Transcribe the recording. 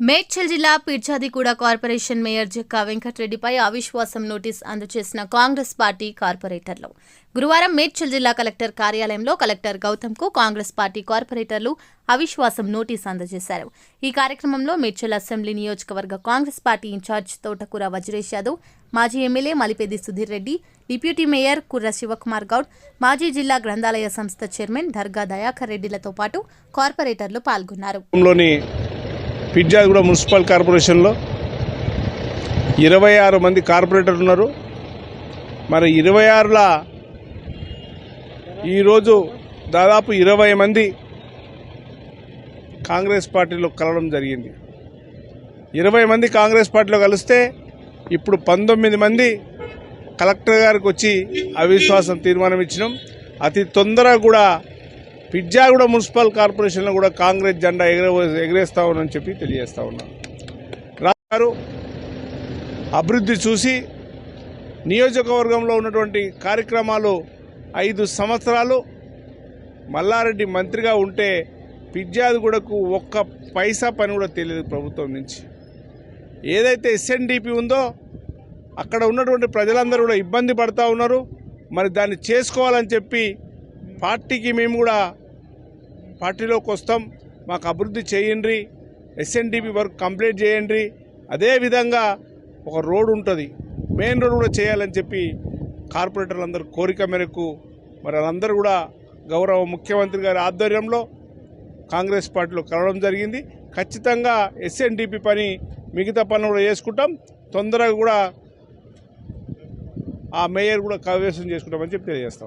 మేడ్చల్ జిల్లా Pirzadiguda corporation mayor Jakka వెంకటరెడ్డిపై అవిశ్వాసం నోటీస్ అందజేసిన కాంగ్రెస్ పార్టీ కార్పొరేటర్లు. గురువారం మేడ్చల్ జిల్లా కలెక్టర్ కార్యాలయంలో కలెక్టర్ గౌతమ్కు కాంగ్రెస్ పార్టీ కార్పొరేటర్లు అవిశ్వాసం నోటీస్ అందజేశారు. ఈ కార్యక్రమంలో మేడ్చల్ అసెంబ్లీ నియోజకవర్గ కాంగ్రెస్ పార్టీ ఇన్ఛార్జ్ తోటకూర వజ్రేష్ యాదవ్ మాజీ MLA Malipedi Sudheer Reddy deputy mayor Kurra Shivakumar Goud మాజీ జిల్లా గ్రంథాలయ సంస్థ చైర్మన్ దర్గా దయాకర్ రెడ్డిలతో పాటు కార్పొరేటర్లు పాల్గొన్నారు. లోని మున్సిపల్ కార్పొరేషన్లో. ఇరవై ఆరు మంది కార్పొరేటర్లు ఉన్నారు. మరి ఇరవై ఆరుల ఈరోజు దాదాపు ఇరవై మంది కాంగ్రెస్ పార్టీలో కలవడం జరిగింది. ఇరవై మంది కాంగ్రెస్ పార్టీలో కలిస్తే ఇప్పుడు పంతొమ్మిది మంది కలెక్టర్ గారికి వచ్చి అవిశ్వాసం తీర్మానం ఇచ్చినాం. అతి తొందరగా కూడా పిజ్జాగూడ మున్సిపల్ కార్పొరేషన్లో కూడా కాంగ్రెస్ జెండా ఎగరే ఎగరేస్తా ఉన్నానని చెప్పి తెలియజేస్తా ఉన్నాను రాజు అభివృద్ధి చూసి నియోజకవర్గంలో ఉన్నటువంటి కార్యక్రమాలు ఐదు సంవత్సరాలు మల్లారెడ్డి మంత్రిగా ఉంటే పిజ్జాదిగూడకు ఒక్క పైసా పని కూడా తెలియదు ప్రభుత్వం నుంచి. ఏదైతే ఎస్ఎన్డిపి ఉందో అక్కడ ఉన్నటువంటి ప్రజలందరూ కూడా ఇబ్బంది పడతా ఉన్నారు. మరి దాన్ని చేసుకోవాలని చెప్పి పార్టీకి మేము కూడా పార్టీలోకి వస్తాం మాకు అభివృద్ధి చేయండి ఎస్ఎన్డిపి వర్క్ కంప్లీట్ చేయండి. అదేవిధంగా ఒక రోడ్ ఉంటుంది మెయిన్ రోడ్ కూడా చేయాలని చెప్పి కార్పొరేటర్లందరూ కోరిక మేరకు మరి వాళ్ళందరూ కూడా గౌరవ ముఖ్యమంత్రి గారి ఆధ్వర్యంలో కాంగ్రెస్ పార్టీలో కలవడం జరిగింది. ఖచ్చితంగా ఎస్ఎన్డిపి పని మిగతా పనులు కూడా చేసుకుంటాం. తొందరగా కూడా ఆ మేయర్ కూడా కవేశం చేసుకుంటామని చెప్పి తెలియజేస్తా